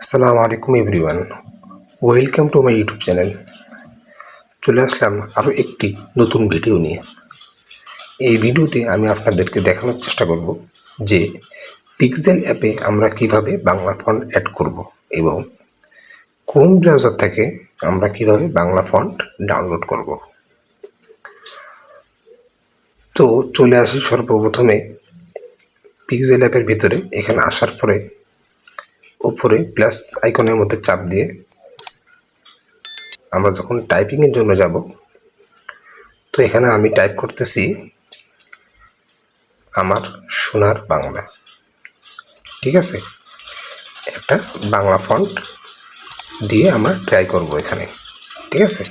আসসালামু আলাইকুম everyone. Welcome to my YouTube channel. চলে আসলাম আরও একটি নতুন ভিডিও নিয়ে। এই ভিডিওতে আমি আপনাদেরকে দেখানোর চেষ্টা করব যে পিক্সেল অ্যাপে আমরা কীভাবে বাংলা ফন্ট অ্যাড করব এবং কোন ব্রাউজার থেকে আমরা কীভাবে বাংলা ফন্ট ডাউনলোড করব। তো চলে আসি সর্বপ্রথমে পিক্সেল অ্যাপের ভিতরে। এখানে আসার পরে উপরে প্লাস আইকনের মধ্যে চাপ দিয়ে আমরা যখন টাইপিংয়ের জন্য যাব, তো এখানে আমি টাইপ করতেছি আমার সোনার বাংলা। ঠিক আছে? একটা বাংলা ফন্ট দিয়ে আমরা ট্রাই করব এখানে। ঠিক আছে?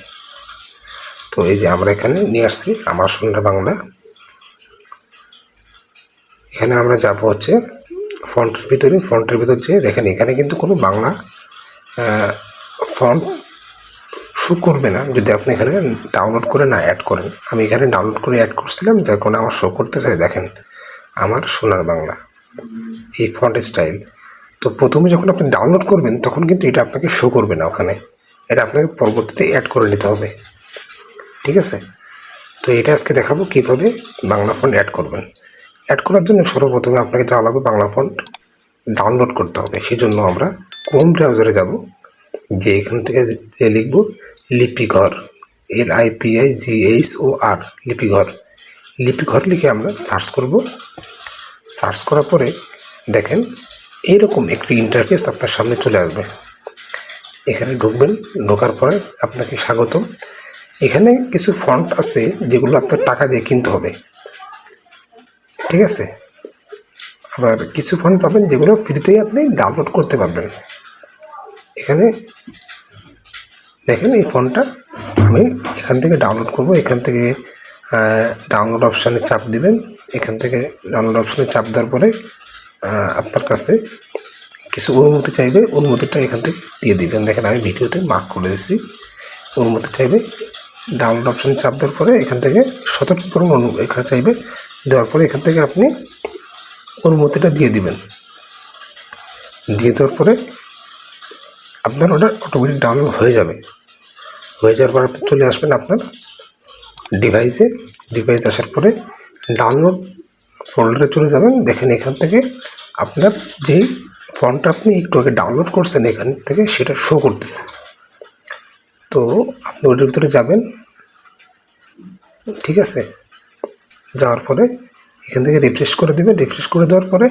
তো এই যে আমরা এখানে নিয়ে আসছি আমার সোনার বাংলা। এখানে আমরা যাব হচ্ছে ফন্টের ভিতরে ফন্টের ভিতর যে দেখেন, এখানে কিন্তু কোনো বাংলা ফন্ট শো করবে না। যদি আপনি এখানে ডাউনলোড করে না অ্যাড করেন। আমি এখানে ডাউনলোড করে অ্যাড করছিলাম, যার কারণে আমার শো করতে চাই দেখেন, আমার সোনার বাংলা, এই ফন্ট স্টাইল তো প্রথমে যখন আপনি ডাউনলোড করবেন, তখন কিন্তু এটা আপনাকে শো করবে না ওখানে। এটা আপনাকে পরবর্তীতে অ্যাড করে নিতে হবে। ঠিক আছে? তো এটা আজকে দেখাবো কীভাবে বাংলা ফন্ট অ্যাড করবেন। অ্যাড করার জন্য সর্বপ্রথমে আপনাকে যাওয়া লাগবে বাংলা ফন্ট ডাউনলোড করতে হবে। সেই জন্য আমরা ক্রোম ব্রাউজারে যাব যে এখান থেকে যে লিখব Lipighor L I P I G H O R Lipighor. Lipighor লিখে আমরা সার্চ করব। সার্চ করার পরে দেখেন এইরকম একটি ইন্টারফেস আপনার সামনে চলে আসবে। এখানে ঢুকবেন, ঢোকার পরে আপনাকে স্বাগতম। এখানে কিছু ফন্ট আছে যেগুলো আপনার টাকা দিয়ে কিনতে হবে। ঠিক আছে? আবার কিছু ফোন পাবেন যেগুলো ফ্রিতেই আপনি ডাউনলোড করতে পারবেন। এখানে দেখেন এই ফোনটা আমি এখান থেকে ডাউনলোড করব। এখান থেকে ডাউনলোড অপশানে চাপ দিবেন। এখান থেকে ডাউনলোড অপশানে চাপ দেওয়ার পরে আপনার কাছে কিছু অনুমতি চাইবে। অনুমতিটা এখান থেকে দিয়ে দিবেন। দেখেন আমি ভিডিওতে মার্ক করে দিয়েছি। অনুমতি চাইবে। ডাউনলোড অপশানে চাপ দেওয়ার পরে এখান থেকে সতর্কীকরণ এখানে চাইবে দেওয়ার পরে এখান থেকে আপনি অনুমতিটা দিয়ে দিবেন। দিয়ে দেওয়ার পরে আপনার ওটা অটোমেটিক ডাউনলোড হয়ে যাবে। হয়ে যাওয়ার পর আপনি চলে আসবেন আপনার ডিভাইসে ডিভাইস আসার পরে ডাউনলোড ফোল্ডারে চলে যাবেন। দেখেন এখান থেকে আপনার যেই ফর্মটা আপনি একটু আগে ডাউনলোড করছেন, এখান থেকে সেটা শো করতেছে। তো আপনি ওটার ভিতরে যাবেন। ঠিক আছে? যাওয়ার পরে এখান থেকে রিফ্রেশ করে দেবেন রিফ্রেশ করে দেওয়ার পরে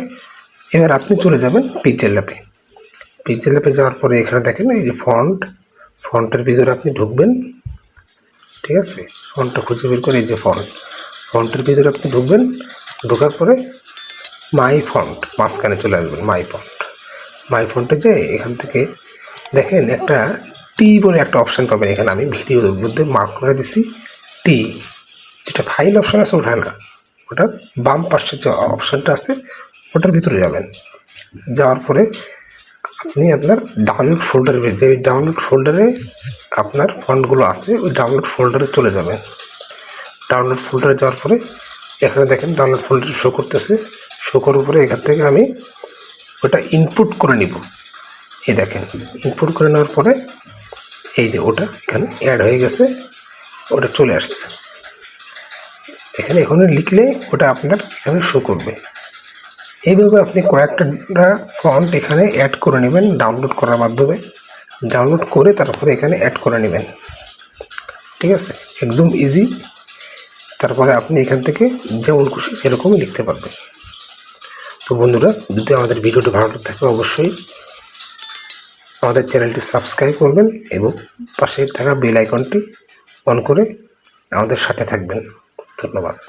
এবার আপনি চলে যাবেন পিকচার ল্যাপে পিকচার ল্যাপে যাওয়ার পরে এখানে দেখেন এই যে ফন্ট ফন্টের ভিতরে আপনি ঢুকবেন। ঠিক আছে? ফন্টটা খুঁজে বের করে এই যে ফন্ট ফন্টের ভিতরে আপনি ঢুকবেন। ঢোকার পরে মাই ফন্ট মাঝখানে চলে আসবেন মাই ফন্ট মাই ফন্টে যে এখান থেকে দেখেন একটা টি বলে একটা অপশান পাবেন। এখানে আমি ভিডিওর মধ্যে মার্ক করে দিছি টি যেটা ফাইল অপশান আছে ওঠা না। ওটার বাম পাশে যে অপশানটা আছে, ওটার ভিতরে যাবেন। যাওয়ার পরে আপনি আপনার ডাউনলোড ফোল্ডারে যে ডাউনলোড ফোল্ডারে আপনার ফন্টগুলো আছে, ওই ডাউনলোড ফোল্ডারে চলে যাবেন। ডাউনলোড ফোল্ডারে যাওয়ার পরে এখানে দেখেন ডাউনলোড ফোল্ডারে শো করতেছে। শো করার পরে এখান থেকে আমি ওটা ইনপুট করে নিব। এই দেখেন ইনপুট করে নেওয়ার পরে এই যে ওটা এখানে অ্যাড হয়ে গেছে, ওটা চলে আসছে। এখানে এখানে লিখলে ওটা আপনার এখানে শো করবে। এইভাবে আপনি কয়েকটা ফন্ট এখানে অ্যাড করে নেবেন ডাউনলোড করার মাধ্যমে। ডাউনলোড করে তারপরে এখানে অ্যাড করে নেবেন। ঠিক আছে? একদম ইজি তারপরে আপনি এখান থেকে যেমন খুশি সেরকমই লিখতে পারবেন। তো বন্ধুরা, যদি আমাদের ভিডিওটি ভালো থাকে অবশ্যই আমাদের চ্যানেলটি সাবস্ক্রাইব করবেন এবং পাশে থাকা বেল আইকনটি অন করে আমাদের সাথে থাকবেন। ধন্যবাদ।